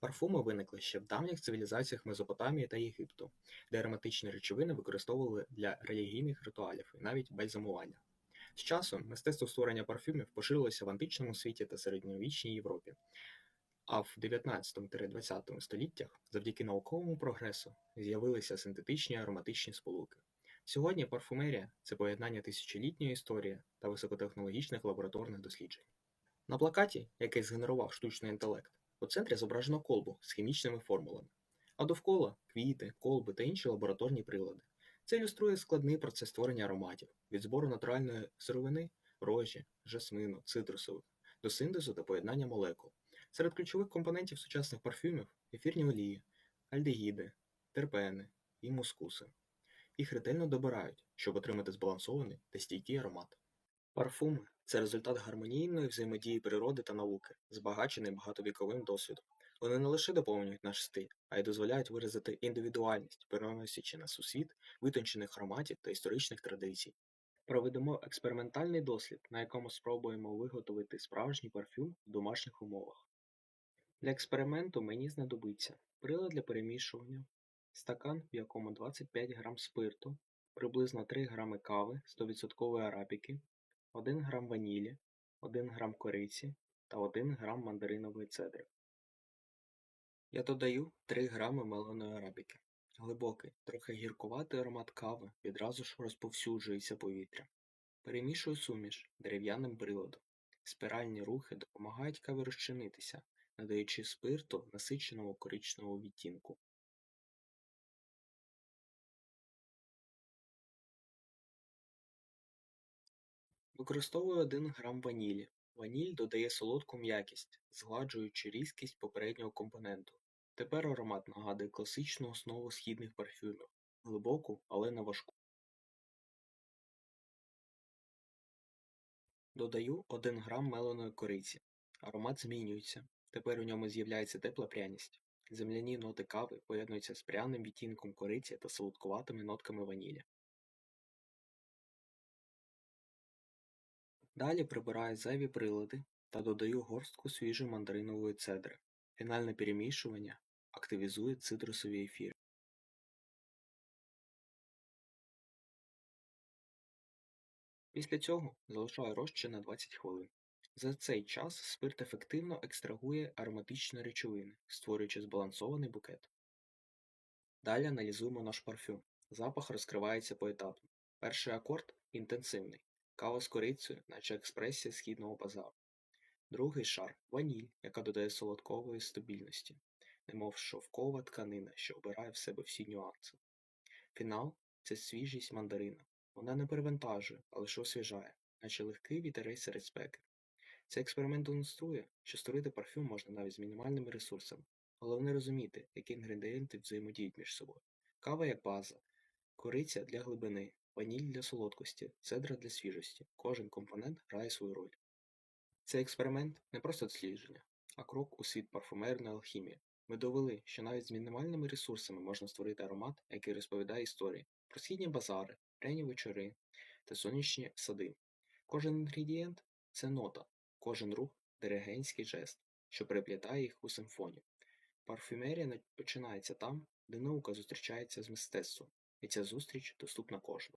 Парфуми виникли ще в давніх цивілізаціях Месопотамії та Єгипту, де ароматичні речовини використовували для релігійних ритуалів і навіть бальзамування. З часом мистецтво створення парфюмів поширилося в античному світі та середньовічній Європі, а в 19-20 століттях завдяки науковому прогресу з'явилися синтетичні ароматичні сполуки. Сьогодні парфумерія це поєднання тисячолітньої історії та високотехнологічних лабораторних досліджень. На плакаті, який згенерував штучний інтелект, у центрі зображено колбу з хімічними формулами, а довкола квіти, колби та інші лабораторні прилади. Це ілюструє складний процес створення ароматів від збору натуральної сировини, рожі, жасмину, цитрусових до синтезу та поєднання молекул. Серед ключових компонентів сучасних парфюмів ефірні олії, альдегіди, терпени і мускуси. Їх ретельно добирають, щоб отримати збалансований та стійкий аромат. Парфуми це результат гармонійної взаємодії природи та науки, збагачений багатовіковим досвідом. Вони не лише доповнюють наш стиль, а й дозволяють виразити індивідуальність, переносячи нас у світ витончених ароматів та історичних традицій. Проведемо експериментальний дослід, на якому спробуємо виготовити справжній парфюм в домашніх умовах. Для експерименту мені знадобиться прилад для перемішування, стакан, в якому 25 г спирту, приблизно 3 г кави 100% арабіки, 1 г ванілі, 1 г кориці та 1 г мандаринової цедри. Я додаю 3 г меленої арабіки. Глибокий, трохи гіркуватий аромат кави відразу ж розповсюджується повітря. Перемішую суміш дерев'яним приладом. Спіральні рухи допомагають каві розчинитися, надаючи спирту насиченого коричневого відтінку. Використовую 1 грам ванілі. Ваніль додає солодку м'якість, згладжуючи різкість попереднього компоненту. Тепер аромат нагадує класичну основу східних парфюмів глибоку, але не важку. Додаю 1 грам меленої кориці. Аромат змінюється. Тепер у ньому з'являється тепла пряність. Земляні ноти кави поєднуються з пряним відтінком кориці та солодкуватими нотками ванілі. Далі прибираю зайві прилади та додаю горстку свіжої мандаринової цедри. Фінальне перемішування активізує цитрусові ефіри. Після цього залишаю розчин на 20 хвилин. За цей час спирт ефективно екстрагує ароматичні речовини, створюючи збалансований букет. Далі аналізуємо наш парфюм. Запах розкривається поетапно. Перший акорд інтенсивний. Кава з корицею, наче експресія східного базару. Другий шар ваніль, яка додає солодкової стабільності, немов шовкова тканина, що обирає в себе всі нюанси. Фінал це свіжість мандарина. Вона не перевантажує, а лише освіжає, наче легкий вітерець серед спеки. Цей експеримент демонструє, що створити парфюм можна навіть з мінімальними ресурсами. Головне розуміти, які інгредієнти взаємодіють між собою. Кава як база, кориця для глибини, ваніль для солодкості, цедра для свіжості. Кожен компонент грає свою роль. Цей експеримент не просто дослідження, а крок у світ парфумерної алхімії. Ми довели, що навіть з мінімальними ресурсами можна створити аромат, який розповідає історії про східні базари, пряні вечори та сонячні сади. Кожен інгредієнт це нота, кожен рух диригентський жест, що переплітає їх у симфонію. Парфюмерія починається там, де наука зустрічається з мистецтвом, і ця зустріч доступна кожному.